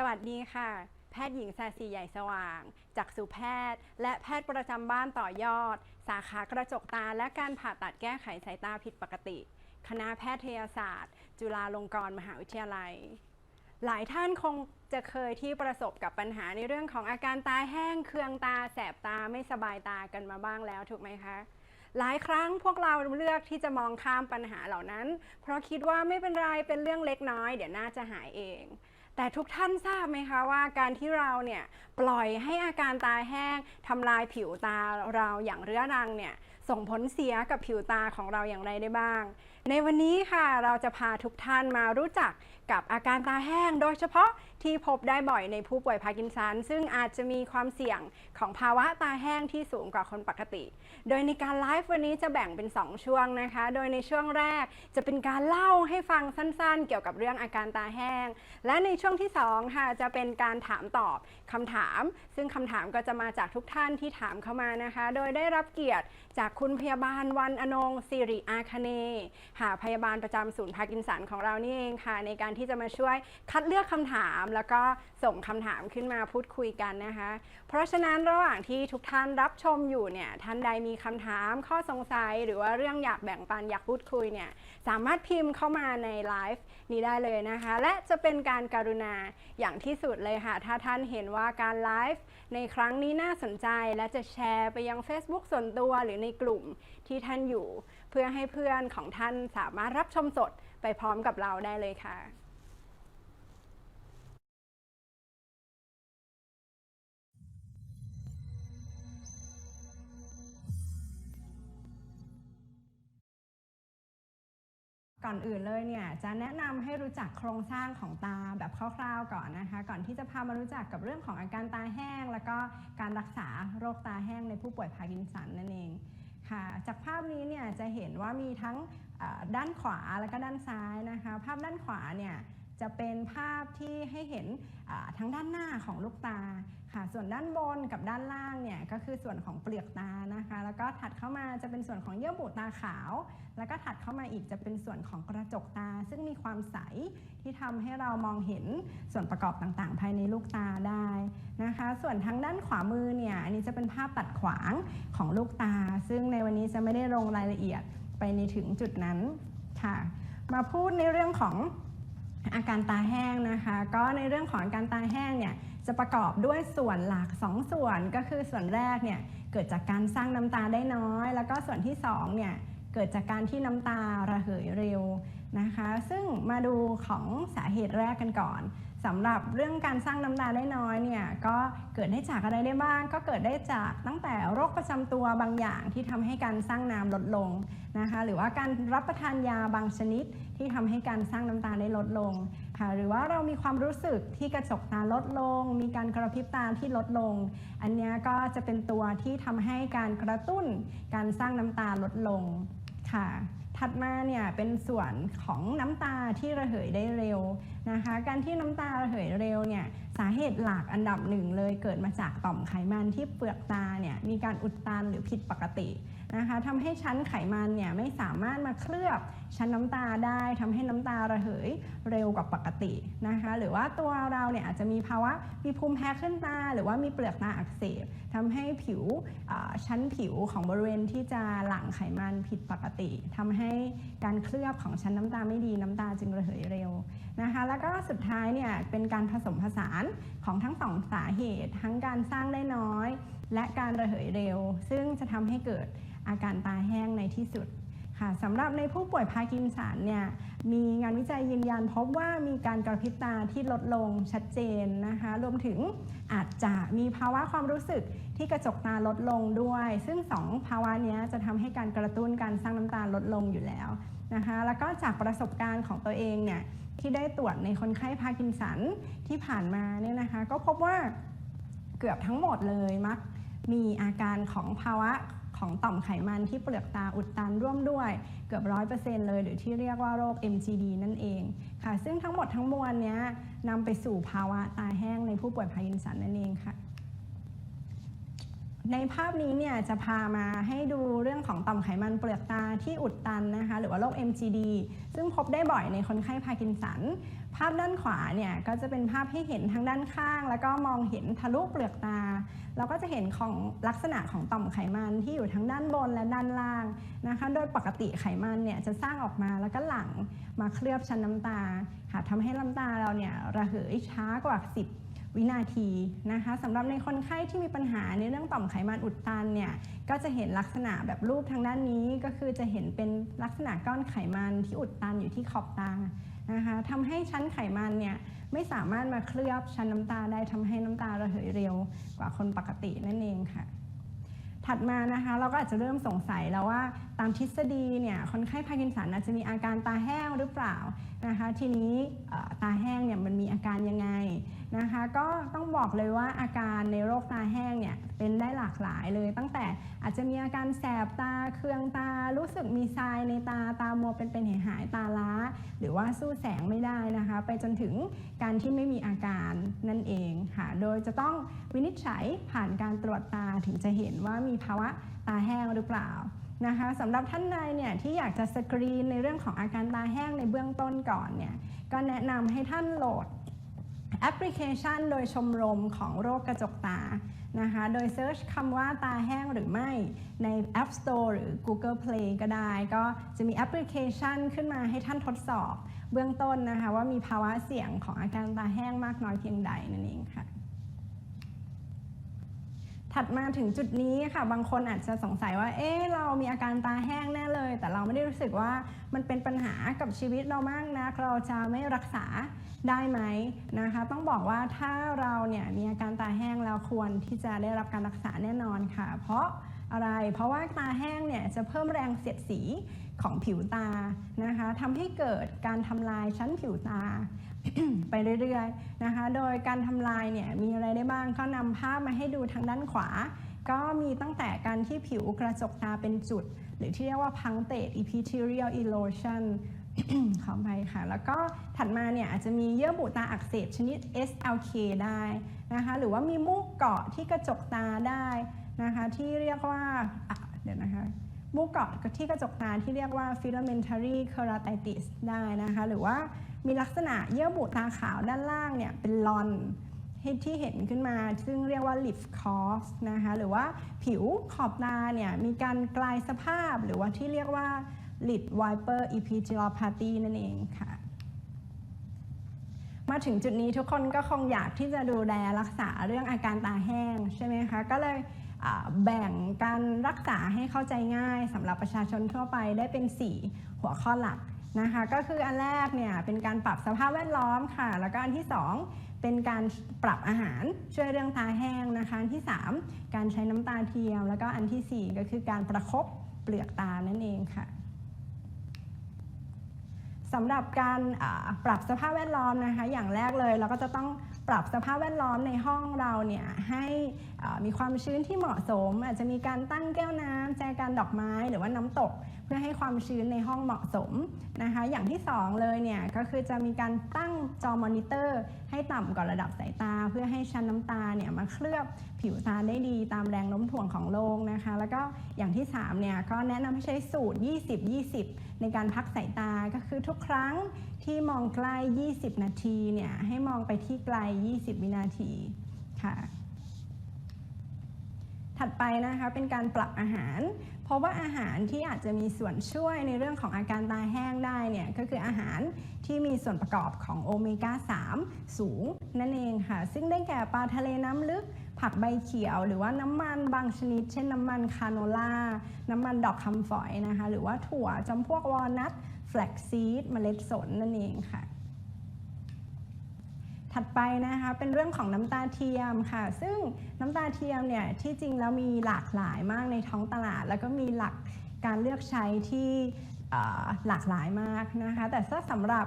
สวัสดีค่ะ แพทย์หญิงแซซีใหญ่สว่าง จากสุแพทย์ และแพทย์ประจำบ้านต่อยอด สาขากระจกตาและการผ่าตัดแก้ไขสายตาผิดปกติ คณะแพทยศาสตร์ จุฬาลงกรณ์มหาวิทยาลัย หลายท่านคงจะเคยที่ประสบกับปัญหาในเรื่องของอาการตาแห้ง เคืองตา แสบตาไม่สบายตากันมาบ้างแล้วถูกไหมคะหลายครั้งพวกเราเลือกที่จะมองข้ามปัญหาเหล่านั้น เพราะคิดว่าไม่เป็นไรเป็นเรื่องเล็กน้อย เดี๋ยวน่าจะหายเอง แต่ทุกท่านทราบไหมคะว่าการที่เราเนี่ยปล่อยให้อาการตาแห้งทำลายผิวตาเราอย่างเรื้อรังเนี่ยส่งผลเสียกับผิวตาของเราอย่างไรได้บ้าง ในวันนี้ค่ะเราจะพาทุกท่านมารู้จักกับอาการตาแห้ง โดยเฉพาะที่พบได้บ่อยในผู้ป่วยพาร์กินสัน ซึ่งอาจจะมีความเสี่ยงของภาวะตาแห้งที่สูงกว่าคนปกติ โดยในการไลฟ์วันนี้จะแบ่งเป็น 2 ช่วงนะคะ โดยในช่วงแรกจะเป็นการเล่าให้ฟังสั้นๆ เกี่ยวกับเรื่องอาการตาแห้ง และในช่วงที่2ค่ะจะเป็นการถามตอบคำถาม ซึ่งคำถามก็จะมาจากทุกท่านที่ถามเข้ามานะคะ โดยได้รับเกียรติจากคุณพยาบาลวันอนงสิริอาคเนย์ค่ะพยาบาลประจำศูนย์พาร์กินสันของเรานี่เองค่ะ ในการที่จะมาช่วยคัดเลือกคำถามแล้วก็ส่งคำถามขึ้นมาพูดคุยกันนะคะ เพราะฉะนั้นระหว่างที่ทุกท่านรับชมอยู่เนี่ยท่านใดมีคำถามข้อสงสัย หรือว่าเรื่องอยากแบ่งปันอยากพูดคุยเนี่ยสามารถพิมพ์เข้ามาในไลฟ์นี้ได้เลยนะคะ และจะเป็นการการุณาอย่างที่สุดเลยค่ะ ถ้าท่านเห็นว่าการไลฟ์ในครั้งนี้น่าสนใจ และจะแชร์ไปยัง Facebook ส่วนตัวหรือในกลุ่มที่ท่านอยู่ เพื่อให้เพื่อนของท่านสามารถรับชมสดไปพร้อมกับเราได้เลยค่ะ ก่อนอื่นเลยเนี่ยจะแนะนำให้รู้จักโครงสร้างของตาแบบคร่าวๆก่อนนะคะ ก่อนที่จะพามารู้จักกับเรื่องของอาการตาแห้ง แล้วก็การรักษาโรคตาแห้งในผู้ป่วยพาร์กินสันนั่นเองค่ะจากภาพนี้เนี่ยจะเห็นว่ามีทั้งด้านขวาแล้วก็ด้านซ้ายนะคะ ภาพด้านขวาเนี่ย จะเป็นภาพที่ให้เห็นทั้งด้านหน้าของลูกตาค่ะ ส่วนด้านบนกับด้านล่างเนี่ยก็คือส่วนของเปลือกตานะคะ แล้วก็ถัดเข้ามาจะเป็นส่วนของเยื่อบุตาขาว แล้วก็ถัดเข้ามาอีกจะเป็นส่วนของกระจกตา ซึ่งมีความใสที่ทำให้เรามองเห็นส่วนประกอบต่างๆ ภายในลูกตาได้นะคะ ส่วนทางด้านขวามือเนี่ยอันนี้จะเป็นภาพตัดขวางของลูกตา ซึ่งในวันนี้จะไม่ได้ลงรายละเอียดไปในถึงจุดนั้นค่ะ มาพูดในเรื่องของ อาการตาแห้งนะคะ ก็ในเรื่องของอาการตาแห้งเนี่ยจะประกอบด้วยส่วนหลัก 2 ส่วนก็คือส่วนแรกเนี่ยเกิดจากการสร้างน้ำตาได้น้อย แล้วก็ส่วนที่2เนี่ยเกิดจากการที่น้ำตาระเหยเร็วนะคะ ซึ่งมาดูของสาเหตุแรกกันก่อน สำหรับเรื่องการสร้างน้ำตาได้น้อยเนี่ยก็เกิดได้จากอะไรได้บ้าง ก็เกิดได้จากตั้งแต่โรคประจำตัวบางอย่างที่ทำให้การสร้างน้ำลดลงนะคะหรือว่าการรับประทานยาบางชนิดที่ทำให้การสร้างน้ำตาได้ลดลงค่ะหรือว่าเรามีความรู้สึกที่กระจกตาลดลง มีการกระพริบตาที่ลดลง อันนี้ก็จะเป็นตัวที่ทำให้การกระตุ้นการสร้างน้ำตาลดลงค่ะ ถัดมาเนี่ยเป็นส่วนของน้ำตาที่ระเหยได้เร็วนะคะ การที่น้ำตาระเหยเร็วเนี่ยสาเหตุหลักอันดับหนึ่งเลยเกิดมาจากต่อมไขมันที่เปลือกตาเนี่ยมีการอุดตันหรือผิดปกตินะคะทำให้ชั้นไขมันเนี่ยไม่สามารถมาเคลือบชั้นน้ำตาได้ทำให้น้ำตาระเหยเร็วกว่าปกตินะคะ หรือว่าตัวเราเนี่ยอาจจะมีภาวะมีภูมิแพ้ขึ้นตา หรือว่ามีเปลือกตาอักเสบทำให้ผิวชั้นผิวของบริเวณที่จะหลั่งไขมันผิดปกติทำให้การเคลือบของชั้นน้ำตาไม่ดีน้ำตาจึงระเหยเร็วนะคะแล้วก็สุดท้ายเนี่ยเป็นการผสมผสานของทั้งสองสาเหตุ ทั้งการสร้างได้น้อย และการระเหยเร็ว ซึ่งจะทำให้เกิดอาการตาแห้งในที่สุดค่ะสำหรับในผู้ป่วยพาร์กินสันเนี่ยมีงานวิจัยยืนยันพบว่ามีการกระพริบตาที่ลดลงชัดเจนนะคะรวมถึงอาจจะมีภาวะความรู้สึกที่กระจกตาลดลงด้วย ซึ่งสองภาวะนี้จะทำให้การกระตุ้นการสร้างน้ำตาลดลงอยู่แล้วนะคะแล้วก็จากประสบการณ์ของตัวเองเนี่ยที่ได้ตรวจในคนไข้พาร์กินสันที่ผ่านมาเนี่ยนะคะก็พบว่าเกือบทั้งหมดเลยมัก มีอาการของภาวะของต่อมไขมันที่เปลือกตาอุดตันร่วมด้วยเกือบร้อยเปอร์เซ็นต์เลย หรือที่เรียกว่าโรค MGD นั่นเองค่ะ ซึ่งทั้งหมดทั้งมวลเนี้ยนำไปสู่ภาวะตาแห้งในผู้ป่วยพาร์กินสันนั่นเองค่ะ ในภาพนี้เนี่ยจะพามาให้ดูเรื่องของต่อมไขมันเปลือกตาที่อุดตันนะคะหรือว่าโรค MGD ซึ่งพบได้บ่อยในคนไข้พาร์กินสัน ภาพด้านขวาเนี่ยก็จะเป็นภาพให้เห็นทางด้านข้าง แล้วก็มองเห็นทะลุเปลือกตา เราก็จะเห็นของลักษณะของต่อมไขมันที่อยู่ทั้งด้านบนและด้านล่างนะคะโดยปกติไขมันเนี่ยจะสร้างออกมาแล้วก็หลั่งมาเคลือบชั้นน้ำตาค่ะทำให้น้ำตาเราเนี่ยระเหยช้ากว่า 10 วินาทีนะคะสำหรับในคนไข้ที่มีปัญหาในเรื่องต่อมไขมันอุดตันเนี่ยก็จะเห็นลักษณะแบบรูปทางด้านนี้ก็คือจะเห็นเป็นลักษณะก้อนไขมันที่อุดตันอยู่ที่ขอบตานะคะทำให้ชั้นไขมันเนี่ยไม่สามารถมาเคลือบชั้นน้ำตาได้ทำให้น้ำตาระเหยเร็วกว่าคนปกตินั่นเองค่ะ ถัดมานะคะเราก็อาจจะเริ่มสงสัยแล้วว่าตามทฤษฎีเนี่ยคนไข้พาร์กินสันอาจจะมีอาการตาแห้งหรือเปล่านะคะทีนี้ตาแห้งเนี่ยมันมีอาการยังไงนะคะก็ต้องบอกเลยว่าอาการในโรคตาแห้งเนี่ยเป็นได้หลากหลายเลย ตั้งแต่อาจจะมีอาการแสบตาเคืองตารู้สึกมีทรายในตาตามัวเป็นเป็นหายหายตาล้า หรือว่าสู้แสงไม่ได้นะคะไปจนถึงการที่ไม่มีอาการนั่นเองค่ะโดยจะต้องวินิจฉัยผ่านการตรวจตาถึงจะเห็นว่ามีภาวะตาแห้งหรือเปล่า นะคะสำหรับท่านใดเนี่ยที่อยากจะสกรีนในเรื่องของอาการตาแห้งในเบื้องต้นก่อนเนี่ยก็แนะนำให้ท่านโหลดแอปพลิเคชันโดยชมรมของโรคกระจกตานะคะโดยเซิร์ชคำว่าตาแห้งหรือไม่ใน App Store หรือ Google Play ก็ได้ ก็จะมีแอปพลิเคชันขึ้นมาให้ท่านทดสอบ เบื้องต้นนะคะว่ามีภาวะเสี่ยงของอาการตาแห้งมากน้อยเพียงใดนั่นเองค่ะ ถัดมาถึงจุดนี้ค่ะ บางคนอาจจะสงสัยว่า เอ๊ะเรามีอาการตาแห้งแน่เลย แต่เราไม่ได้รู้สึกว่ามันเป็นปัญหากับชีวิตเรามากนะเราจะไม่รักษาได้ไหมนะคะ ต้องบอกว่าถ้าเราเนี่ยมีอาการตาแห้งแล้วควรที่จะได้รับการรักษาแน่นอนค่ะ เพราะอะไร เพราะว่าตาแห้งเนี่ยจะเพิ่มแรงเสียดสีของผิวตานะคะทำให้เกิดการทำลายชั้นผิวตาไปเรื่อยๆนะคะ โดยการทำลายเนี่ยมีอะไรได้บ้าง ก็นำภาพมาให้ดูทางด้านขวา ก็มีตั้งแต่การที่ผิวกระจกตาเป็นจุด หรือที่เรียกว่า punctate epithelial erosion ขออภัยค่ะ แล้วก็ถัดมาเนี่ยอาจจะมีเยื่อบุตาอักเสบชนิด SLK ได้นะคะ หรือว่ามีมูกเกาะที่กระจกตาได้ นะคะที่เรียกว่าเดี๋ยวนะคะมูกเกาะที่กระจกตาที่เรียกว่า filamentary keratitis ได้นะคะ หรือว่ามีลักษณะเยื่อบุตาขาวด้านล่างเนี่ยเป็นลอนที่เห็นขึ้นมาซึ่งเรียกว่า lip cause นะคะหรือว่าผิวขอบตาเนี่ยมีการกลายสภาพหรือว่าที่เรียกว่า lid wiper epitheliopathy นั่นเองค่ะ มาถึงจุดนี้ทุกคนก็คงอยากที่จะดูแลรักษาเรื่องอาการตาแห้งใช่ไหมคะ ก็เลย แบ่งการรักษาให้เข้าใจง่ายสำหรับประชาชนทั่วไปได้เป็น 4 หัวข้อหลักนะคะก็คืออันแรกเนี่ยเป็นการปรับสภาพแวดล้อมค่ะ แล้วก็อันที่ 2 เป็นการปรับอาหารช่วยเรื่องตาแห้งนะคะอันที่ 3 การใช้น้ำตาเทียม แล้วก็อันทีสี่4 ก็คือการประคบเปลือกตานั่นเองค่ะสำหรับการปรับสภาพแวดล้อมนะคะ อย่างแรกเลยเราก็จะต้อง ปรับสภาพแวดล้อมในห้องเราเนี่ยให้มีความชื้นที่เหมาะสม อาจจะมีการตั้งแก้วน้ำแจกันดอกไม้หรือว่าน้ำตก เพื่อให้ความชื้นในห้องเหมาะสมนะคะ อย่างที่สองเลยเนี่ยก็คือจะมีการตั้งจอมอนิเตอร์ ให้ต่ำกว่าระดับสายตา เพื่อให้ชั้นน้ำตาเนี่ยมาเคลือบผิวตาได้ดีตามแรงโน้มถ่วงของโลกนะคะ แล้วก็อย่างที่สามเนี่ยก็แนะนำให้ใช้สูตร 20-20ในการพักสายตาก็คือทุกครั้งที่มองใกล้20 นาทีเนี่ยให้มองไปที่ไกล 20 วินาทีค่ะ ถัดไปนะคะเป็นการปรับอาหาร เพราะว่าอาหารที่อาจจะมีส่วนช่วยในเรื่องของอาการตาแห้งได้เนี่ยก็คืออาหารที่มีส่วนประกอบของโอเมก้า 3 สูงนั่นเองค่ะ ซึ่งได้แก่ปลาทะเลน้ำลึก ผักใบเขียวหรือว่าน้ำมันบางชนิด เช่นน้ำมันคาโนล่า น้ำมันดอกคำฝอยนะคะ หรือว่าถั่วจำพวกวอลนัทแฟลกซีดเมล็ดสนนั่นเองค่ะ ถัดไปนะคะเป็นเรื่องของน้ำตาเทียมค่ะ ซึ่งน้ำตาเทียมเนี่ยที่จริงแล้วมีหลากหลายมากในท้องตลาด แล้วก็มีหลักการเลือกใช้ที่ หลากหลายมากนะคะ แต่ถ้าสำหรับ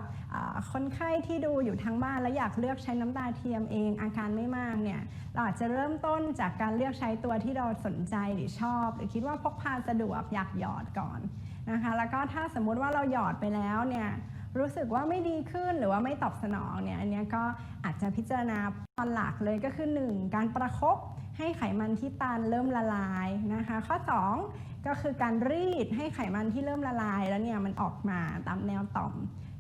คนไข้ที่ดูอยู่ทางบ้านแล้วอยากเลือกใช้น้ำตาเทียมเองอาการไม่มากเนี่ยเราอาจจะเริ่มต้นจากการเลือกใช้ตัวที่เราสนใจหรือชอบ หรือคิดว่าพกพาสะดวกอยากหยอดก่อนนะคะ แล้วก็ถ้าสมมุติว่าเราหยอดไปแล้วเนี่ยรู้สึกว่าไม่ดีขึ้นหรือว่าไม่ตอบสนองเนี่ยอันนี้ก็อาจจะพิจารณาตอนหลักเลยก็คือ 1 การประคบ ให้ไขมันที่ตาลเริ่มละลายนะคะ ข้อ 2 ก็คือการรีดให้ไขมันที่เริ่มละลายแล้วเนี่ยมันออกมาตามแนวต่อม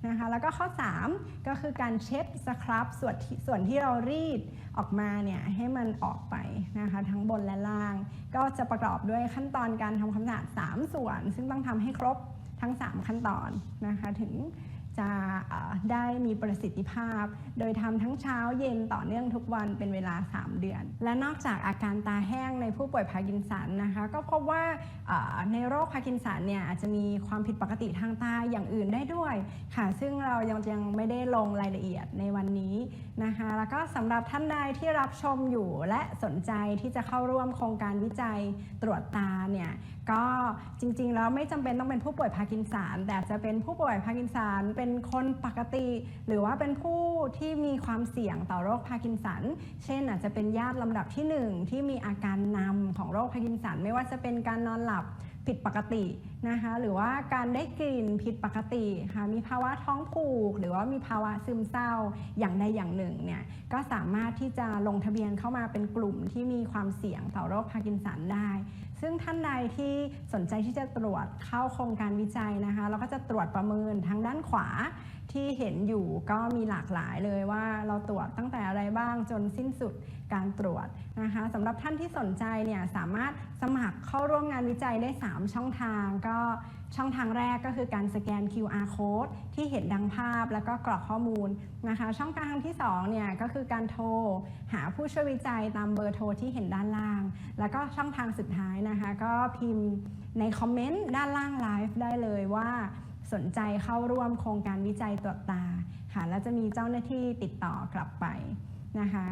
นะคะแล้วก็ข้อ 3 ก็คือการเช็ดสครับส่วนที่ส่วนที่เรารีดออกมาเนี่ยให้มันออกไปนะคะทั้งบนและล่าง ก็จะประกอบด้วยขั้นตอนการทำความสะอาด3ส่วน ซึ่งต้องทำให้ครบทั้ง 3 ขั้นตอนนะคะถึง จะได้มีประสิทธิภาพ โดยทำทั้งเช้าเย็นต่อเนื่องทุกวันเป็นเวลา 3 เดือน และนอกจากอาการตาแห้งในผู้ป่วยพาร์กินสันนะคะ ก็พบว่าในโรคพาร์กินสันเนี่ยอาจจะมีความผิดปกติทางตาอย่างอื่นได้ด้วยค่ะ ซึ่งเรายังยังไม่ได้ลงรายละเอียดในวันนี้ นะคะแล้วก็สำหรับท่านใดที่รับชมอยู่และสนใจที่จะเข้าร่วมโครงการวิจัยตรวจตาเนี่ยก็จริงๆแล้วไม่จำเป็นต้องเป็นผู้ป่วยพาร์กินสันแต่จะเป็นผู้ป่วยพาร์กินสันเป็นคนปกติ หรือว่าเป็นผู้ที่มีความเสี่ยงต่อโรคพาร์กินสันเช่นอาจจะเป็นญาติลำดับที่หนึ่งที่มีอาการนำของโรคพาร์กินสันไม่ว่าจะเป็นการนอนหลับ ผิดปกตินะคะ หรือว่าการได้กลิ่นผิดปกติค่ะมีภาวะท้องผูก หรือว่ามีภาวะซึมเศร้าอย่างใดอย่างหนึ่งเนี่ยก็สามารถที่จะลงทะเบียนเข้ามาเป็นกลุ่มที่มีความเสี่ยงต่อโรคพาร์กินสันได้ ซึ่งท่านใดที่สนใจที่จะตรวจเข้าโครงการวิจัยนะคะเราก็จะตรวจประเมินทางด้านขวา ที่เห็นอยู่ก็มีหลากหลายเลยว่าเราตรวจตั้งแต่อะไรบ้างจนสิ้นสุดการตรวจนะคะสำหรับท่านที่สนใจเนี่ยสามารถสมัครเข้าร่วมงานวิจัยได้ 3 ช่องทาง ก็ช่องทางแรกก็คือการสแกน QR code ที่เห็นดังภาพแล้วก็กรอกข้อมูลนะคะ ช่องทางที่2เนี่ยก็คือการโทร หาผู้ช่วยวิจัยตามเบอร์โทรที่เห็นด้านล่าง แล้วก็ช่องทางสุดท้ายนะคะ ก็พิมพ์ในคอมเมนต์ด้านล่างไลฟ์ได้เลยว่า สนใจเข้าร่วมโครงการวิจัยตรวจตาค่ะแล้วจะมีเจ้าหน้าที่ติดต่อกลับไปนะคะ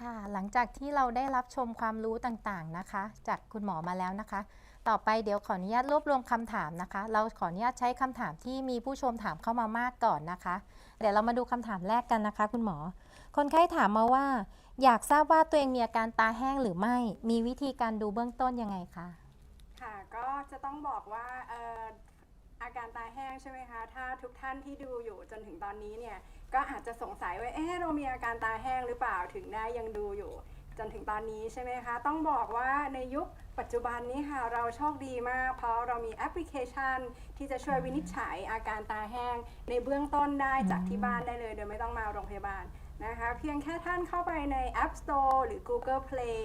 ค่ะหลังจากที่เราได้รับชมความรู้ต่างๆนะคะ จากคุณหมอมาแล้วนะคะ ต่อไปเดี๋ยวขออนุญาตรวบรวมคำถามนะคะ เราขออนุญาตใช้คำถามที่มีผู้ชมถามเข้ามามากก่อนนะคะ เดี๋ยวเรามาดูคำถามแรกกันนะคะ คุณหมอ คนไข้ถามมาว่า อยากทราบว่าตัวเองมีอาการตาแห้งหรือไม่ มีวิธีการดูเบื้องต้นยังไงคะค่ะก็จะต้องบอกว่าออาการตาแห้งใช่ไหมคะ ถ้าทุกท่านที่ดูอยู่จนถึงตอนนี้เนี่ยก็อาจจะสงสัยว่าเอ๊ะเรามีอาการตาแห้งหรือเปล่าถึงได้ยังดูอยู่ จนถึงตอนนี้ใช่ไหมคะ ต้องบอกว่าในยุคปัจจุบันนี้ค่ะเราโชคดีมาก เพราะเรามีแอปพลิเคชัน ที่จะช่วยวินิจฉัยอาการตาแห้ง ในเบื้องต้นได้จากที่บ้านได้เลย โดยไม่ต้องมาโรงพยาบาลนะคะเพียงแค่ท่านเข้าไปใน App Store หรือ Google Play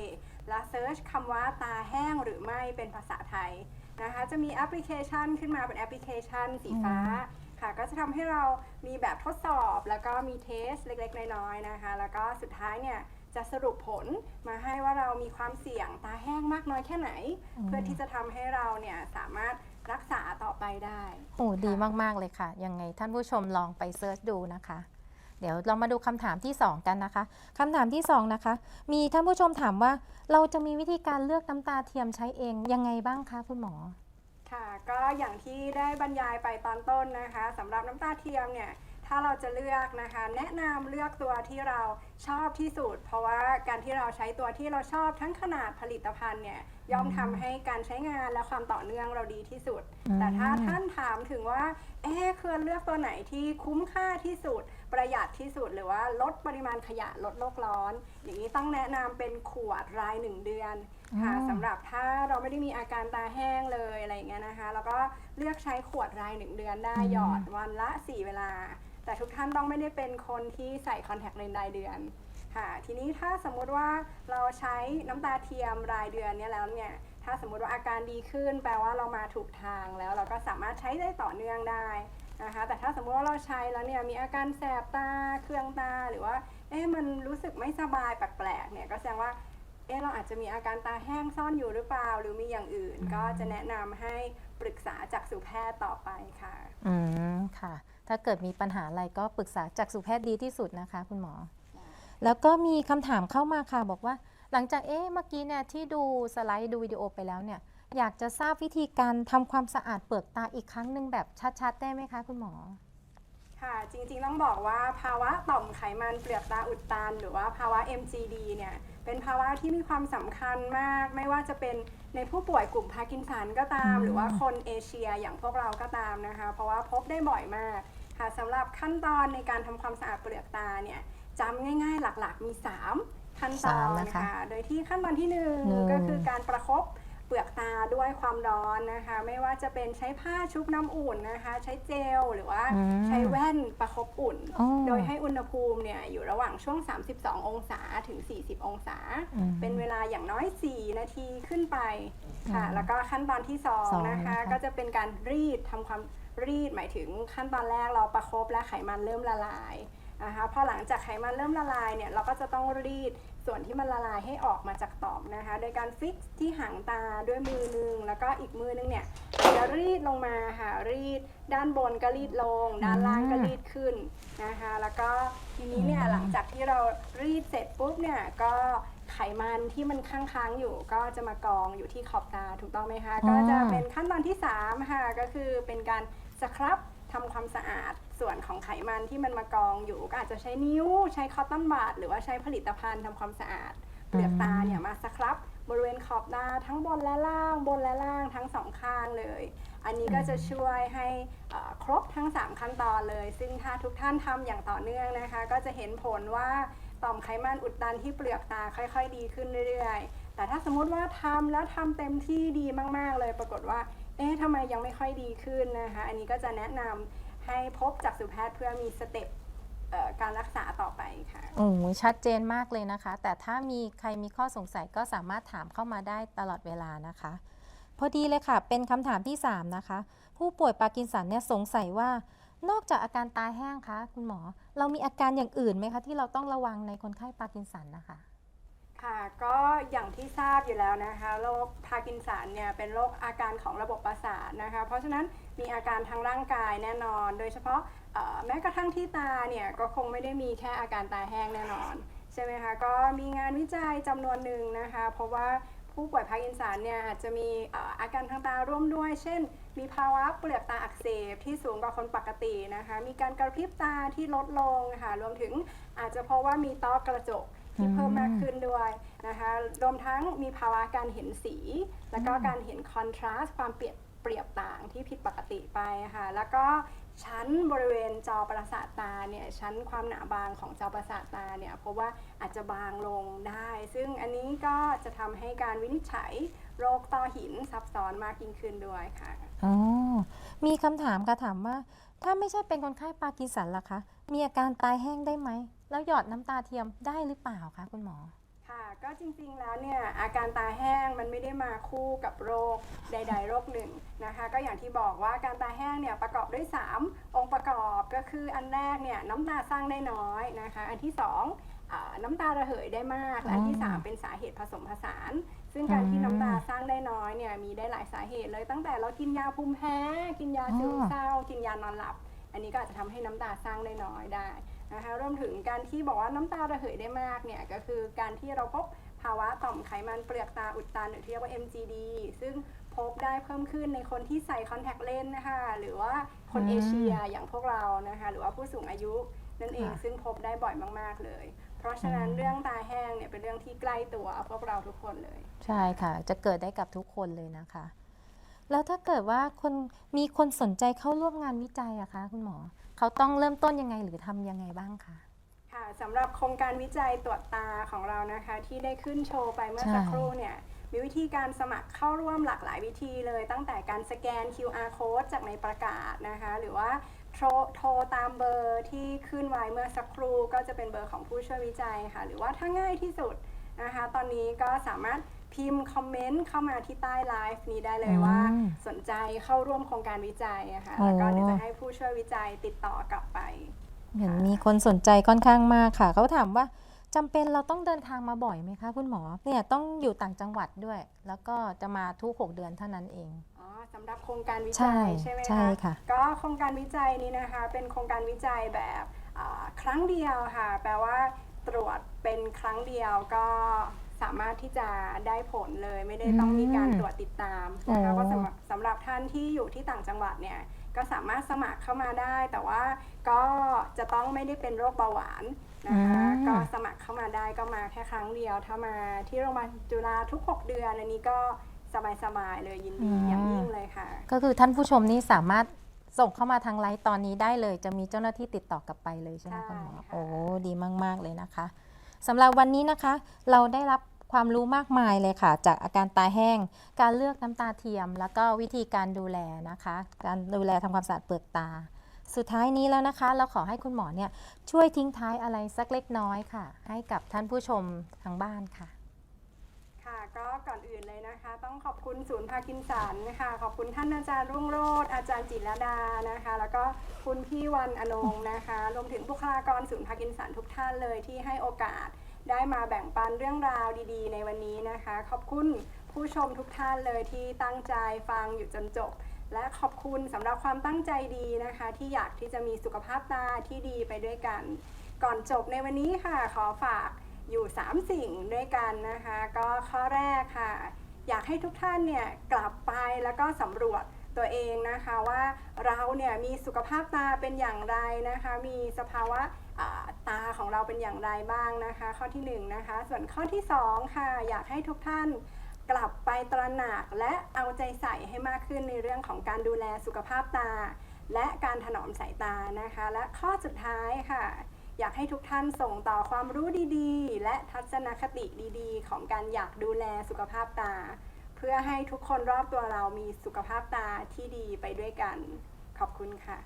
และเซิร์ชคำว่าตาแห้งหรือไม่เป็นภาษาไทยนะคะจะมีแอปพลิเคชันขึ้นมาเป็นแอปพลิเคชันสีฟ้าค่ะก็จะทำให้เรามีแบบทดสอบ แล้วก็มีเทสเล็กๆ น้อยๆนะคะ แล้วก็สุดท้ายเนี่ย จะสรุปผลมาให้ว่าเรามีความเสี่ยงตาแห้งมากน้อยแค่ไหนอืมเพื่อที่จะทำให้เราเนี่ยสามารถรักษาต่อไปได้ โอ้ดีมากๆเลยค่ะ ยังไงท่านผู้ชมลองไปเซิร์ชดูนะคะ เดี๋ยวเรามาดูคำถามที่ 2 กันนะคะคำถามที่ 2 นะคะ มีท่านผู้ชมถามว่าเราจะมีวิธีการเลือกน้ำตาเทียมใช้เองยังไงบ้างคะคุณหมอ ค่ะ ก็อย่างที่ได้บรรยายไปตอนต้นนะคะสำหรับน้ำตาเทียมเนี่ย ถ้าเราจะเลือกนะคะ แนะนำเลือกตัวที่เราชอบที่สุด เพราะว่าการที่เราใช้ตัวที่เราชอบทั้งขนาดผลิตภัณฑ์เนี่ย ย่อมทำให้การใช้งานและความต่อเนื่องเราดีที่สุดอืมแต่ถ้าท่านถามถึงว่าเอ๊ะควรเลือกตัวไหนที่คุ้มค่าที่สุด ประหยัดที่สุดหรือว่าลดปริมาณขยะลดโลกร้อน อย่างนี้ต้องแนะนำเป็นขวดรายหนึ่งเดือนค่ะอืมสำหรับถ้าเราไม่ได้มีอาการตาแห้งเลยอะไรอย่างเงี้ยนะคะ แล้วก็เลือกใช้ขวดรายหนึ่งเดือนได้หยอดวันละ 4 เวลา แต่ทุกท่านต้องไม่ได้เป็นคนที่ใส่คอนแทคเลนส์รายเดือน ค่ะ ทีนี้ถ้าสมมุติว่าเราใช้น้ำตาเทียมรายเดือนเนี่ยแล้วเนี่ย ถ้าสมมุติว่าอาการดีขึ้น แปลว่าเรามาถูกทางแล้วเราก็สามารถใช้ได้ต่อเนื่องได้นะคะ แต่ถ้าสมมุติว่าเราใช้แล้วเนี่ยมีอาการแสบตา เคืองตา หรือว่า เอ๊ะมันรู้สึกไม่สบายแปลกๆ เนี่ย ก็แสดงว่า เอ๊ะเราอาจจะมีอาการตาแห้งซ่อนอยู่หรือเปล่า หรือมีอย่างอื่น ก็จะแนะนำให้ปรึกษาจากสุแพทย์ต่อไปค่ะ อืม ค่ะ ถ้าเกิดมีปัญหาอะไรก็ปรึกษาจากสุแพทย์ดีที่สุดนะคะ คุณหมอ แล้วก็มีคำถามเข้ามาค่ะ บอกว่า หลังจากเอ๊ะเมื่อกี้เนี่ยที่ดูสไลด์ดูวิดีโอไปแล้วเนี่ย อยากจะทราบวิธีการทำความสะอาดเปลือกตาอีกครั้งหนึ่งแบบชัดๆ ได้ไหมคะคุณหมอ ค่ะ จริงๆต้องบอกว่าภาวะต่อมไขมันเปลือกตาอุดตัน หรือว่าภาวะ MGD เนี่ยเป็นภาวะที่มีความสำคัญมาก ไม่ว่าจะเป็นในผู้ป่วยกลุ่มพาร์กินสันก็ตามอืมหรือว่าคนเอเชียอย่างพวกเราก็ตามนะคะ เพราะว่าพบได้บ่อยมากค่ะสำหรับขั้นตอนในการทำความสะอาดเปลือกตาเนี่ย จำง่ายๆ หลักๆ มี 3 ขั้นตอสามนนะคะค่ะโดยที่ขั้นตอนที่ หนึ่งหนึ่งก็คือการประคบเปลือกตาด้วยความร้อนนะคะ ไม่ว่าจะเป็นใช้ผ้าชุบน้ำอุ่นนะคะ ใช้เจลหรือว่าอืมใช้แว่นประคบอุ่น อ๋อโดยให้อุณหภูมิเนี่ยอยู่ระหว่างช่วง 32 องศาถึง 40 องศา อืมเป็นเวลาอย่างน้อย 4 นาทีขึ้นไปค่ะ อืมแล้วก็ขั้นตอนที่ สอง2 นะคะ นะคะ ก็จะเป็นการรีดทำความรีดหมายถึงขั้นตอนแรกเราประคบและไขมันเริ่มละลาย นะคะพอหลังจากไขมันเริ่มละลายเนี่ยเราก็จะต้องรีดส่วนที่มันละลายให้ออกมาจากต่อมนะคะ โดยการฟิกที่หางตาด้วยมือนึง แล้วก็อีกมือนึงเนี่ยจะรีดลงมาค่ะ รีดด้านบนก็รีดลง ด้านล่างก็รีดขึ้นนะคะ แล้วก็ทีนี้เนี่ยหลังจากที่เรารีดเสร็จปุ๊บเนี่ยก็ไขมันที่มันค้างๆอยู่ก็จะมากองอยู่ที่ขอบตาถูกต้องไหมคะ ก็จะเป็นขั้นตอนที่3ค่ะก็คือเป็นการสครับทำความสะอาด ส่วนของไขมันที่มันมากองอยู่ก็อาจจะใช้นิ้ว ใช้คอตตอนบาดหรือว่าใช้ผลิตภัณฑ์ทำความสะอาดเปลือกตาเนี่ยมาสครับ บริเวณขอบตาทั้งบนและล่างบนและล่างทั้งสองข้างเลย อันนี้ก็จะช่วยให้ครบทั้ง 3 ขั้นตอนเลย ซึ่งถ้าทุกท่านทำอย่างต่อเนื่องนะคะ ก็จะเห็นผลว่าต่อมไขมันอุดตันที่เปลือกตาค่อย ๆ ดีขึ้นเรื่อยๆ แต่ถ้าสมมุติว่าทำแล้วทำเต็มที่ดีมากๆเลย ปรากฏว่าเอ๊ะทำไมยังไม่ค่อยดีขึ้นนะคะ อันนี้ก็จะแนะนำ ให้พบจักษุแพทย์เพื่อมีสเต็ปเอ่อการรักษาต่อไปค่ะโอ้โหชัดเจนมากเลยนะคะ แต่ถ้ามีใครมีข้อสงสัยก็สามารถถามเข้ามาได้ตลอดเวลานะคะ พอดีเลยค่ะ เป็นคำถามที่ 3 นะคะ ผู้ป่วยปาร์กินสันเนี่ยสงสัยว่า นอกจากอาการตาแห้งคะคุณหมอ เรามีอาการอย่างอื่นไหมคะ ที่เราต้องระวังในคนไข้ปาร์กินสันนะคะค่ะก็อย่างที่ทราบอยู่แล้วนะคะโรคพาร์กินสันเนี่ยเป็นโรคอาการของระบบประสาทนะคะ เพราะฉะนั้น มีอาการทางร่างกายแน่นอน โดยเฉพาะแม้กระทั่งที่ตาเนี่ยก็คงไม่ได้มีแค่อาการตาแห้งแน่นอนใช่ไหมคะก็มีงานวิจัยจำนวนหนึ่งนะคะ เพราะว่าผู้ป่วยพาร์กินสันเนี่ยอาจจะมีอาการทางตาร่วมด้วย เช่น มีภาวะเปลือกตาอักเสบที่สูงกว่าคนปกตินะคะ มีการกระพริบตาที่ลดลงค่ะรวมถึงอาจจะเพราะว่ามีต้อกระจกที่เพิ่มมากขึ้นด้วยนะคะรวมทั้งมีภาวะการเห็นสี แล้วก็การเห็นคอนทราสต์ความเปรียบ เปรียบต่างที่ผิดปกติไปค่ะ แล้วก็ชั้นบริเวณจอประสาทตาเนี่ยชั้นความหนาบางของจอประสาทตาเนี่ยเพราะว่าอาจจะบางลงได้ ซึ่งอันนี้ก็จะทำให้การวินิจฉัยโรคต้อหินซับซ้อนมากยิ่งขึ้นด้วยค่ะอ๋อมีคำถามค่ะถามว่า ถ้าไม่ใช่เป็นคนไข้ปาร์กินสันล่ะคะ มีอาการตายแห้งได้ไหม แล้วหยอดน้ำตาเทียมได้หรือเปล่าคะคุณหมอ ค่ะก็จริงๆแล้วเนี่ยอาการตาแห้งมันไม่ได้มาคู่กับโรคใด ๆ โรคหนึ่งนะคะก็อย่างที่บอกว่าการตาแห้งเนี่ยประกอบด้วย 3 องค์ประกอบก็คืออันแรกเนี่ยน้ำตาสร้างได้น้อยนะคะอันที่2อ่าน้ำตาระเหยได้มากและอันที่อ๋อ3เป็นสาเหตุผสมผสาน ซึ่งการที่อืมน้ำตาสร้างได้น้อยเนี่ยมีได้หลายสาเหตุเลยตั้งแต่เรากินยาภูมิแพ้กินยาซึมอ๋อเศร้า กินยานอนหลับ อันนี้ก็อาจจะทำให้น้ำตาสร้างได้น้อยได้ นะคะรวมถึงการที่บอกว่าน้ำตาระเหยได้มากเนี่ยก็คือการที่เราพบภาวะต่อมไขมันเปลือกตาอุดตันหรือที่เรียกว่า MGD ซึ่งพบได้เพิ่มขึ้นในคนที่ใส่คอนแทคเลนส์นะคะหรือว่าคนอืมเอเชียอย่างพวกเรานะคะหรือว่าผู้สูงอายุนั่นเองค่ะซึ่งพบได้บ่อยมาก ๆ เลย เพราะฉะนั้นอืมเรื่องตาแห้งเนี่ยเป็นเรื่องที่ใกล้ตัวพวกเราทุกคนเลย ใช่ค่ะ จะเกิดได้กับทุกคนเลยนะคะ แล้วถ้าเกิดว่าคนมีคนสนใจเข้าร่วมงานวิจัยอะคะ คุณหมอ เขาต้องเริ่มต้นยังไงหรือทำยังไงบ้างคะ ค่ะสำหรับโครงการวิจัยตรวจตาของเรานะคะ ที่ได้ขึ้นโชว์ไปเมื่อใช่สักครู่เนี่ยมีวิธีการสมัครเข้าร่วมหลากหลายวิธีเลย ตั้งแต่การสแกน QR code จากในประกาศนะคะ หรือว่าโทรโทรตามเบอร์ที่ขึ้นไว้เมื่อสักครู่ก็จะเป็นเบอร์ของผู้ช่วยวิจัยค่ะ หรือว่าถ้าง่ายที่สุดนะคะ ตอนนี้ก็สามารถ พิมพ์คอมเมนต์เข้ามาที่ใต้ไลฟ์นี้ได้เลยว่า อืมสนใจเข้าร่วมโครงการวิจัยอะค่ะอ๋อแล้วก็เดี๋ยวจะให้ผู้ช่วยวิจัยติดต่อกลับไป เห็นมีคนสนใจค่อนข้างมากค่ะ เขาถามว่าจำเป็นเราต้องเดินทางมาบ่อยไหมคะคุณหมอเนี่ยต้องอยู่ต่างจังหวัดด้วย แล้วก็จะมาทุก6เดือนเท่านั้นเอง อ๋อสำหรับโครงการวิใช่จัยใช่ไหมใช่คะค่ะ ก็โครงการวิจัยนี้นะคะ เป็นโครงการวิจัยแบบอ่าครั้งเดียวค่ะ แปลว่าตรวจเป็นครั้งเดียวก็ สามารถที่จะได้ผลเลยไม่ได้ต้องมีการอืมตรวจติดตามนะคะโอ้ก็สำหรับสำหรับท่านที่อยู่ที่ต่างจังหวัดเนี่ยก็สามารถสมัครเข้ามาได้ แต่ว่าก็จะต้องไม่ได้เป็นโรคเบาหวานนะคะอืมก็สมัครเข้ามาได้ก็มาแค่ครั้งเดียว ถ้ามาที่โรงพยาบาลจุฬาทุก 6 เดือนอันนี้ก็สบายๆเลยยินดีอย่างยิ่งเลยค่ะ ก็คือท่านผู้ชมนี่สามารถส่งเข้ามาทางไลฟ์ตอนนี้ได้เลย จะมีเจ้าหน้าที่ติดต่อกลับไปเลยใช่ไหมใช่คุณหมอค่ะโอ้ดีมาก ๆ เลยนะคะสำหรับวันนี้นะคะ เราได้รับ ความรู้มากมายเลยค่ะ จากอาการตาแห้ง การเลือกน้ำตาเทียม แล้วก็วิธีการดูแลนะคะ การดูแลทำความสะอาดเปลือกตา สุดท้ายนี้แล้วนะคะ เราขอให้คุณหมอเนี่ยช่วยทิ้งท้ายอะไรสักเล็กน้อยค่ะ ให้กับท่านผู้ชมทางบ้านค่ะค่ะก็ก่อนอื่นเลยนะคะ ต้องขอบคุณศูนย์พากินสันค่ะ ขอบคุณท่านอาจารย์รุ่งโรจน์อาจารย์จิรดานะคะ แล้วก็คุณพี่วันอนงนะคะ รวมถึงบุคลากรศูนย์พากินสันทุกท่านเลยที่ให้โอกาส ได้มาแบ่งปันเรื่องราวดีๆ ในวันนี้นะคะ ขอบคุณผู้ชมทุกท่านเลยที่ตั้งใจฟังอยู่จนจบ และขอบคุณสำหรับความตั้งใจดีนะคะ ที่อยากที่จะมีสุขภาพตาที่ดีไปด้วยกัน ก่อนจบในวันนี้ค่ะ ขอฝากอยู่ 3 สิ่งด้วยกันนะคะ ก็ข้อแรกค่ะ อยากให้ทุกท่านเนี่ยกลับไปแล้วก็สำรวจตัวเองนะคะว่าเราเนี่ยมีสุขภาพตาเป็นอย่างไรนะคะ มีสภาวะ ตาของเราเป็นอย่างไรบ้างนะคะ ข้อที่1นะคะ ส่วนข้อที่ 2 ค่ะ อยากให้ทุกท่านกลับไปตระหนักและเอาใจใส่ให้มากขึ้นในเรื่องของการดูแลสุขภาพตา และการถนอมสายตานะคะ และข้อสุดท้ายค่ะ อยากให้ทุกท่านส่งต่อความรู้ดีๆ และทัศนคติดีๆ ของการอยากดูแลสุขภาพตา เพื่อให้ทุกคนรอบตัวเรามีสุขภาพตาที่ดีไปด้วยกัน ขอบคุณค่ะ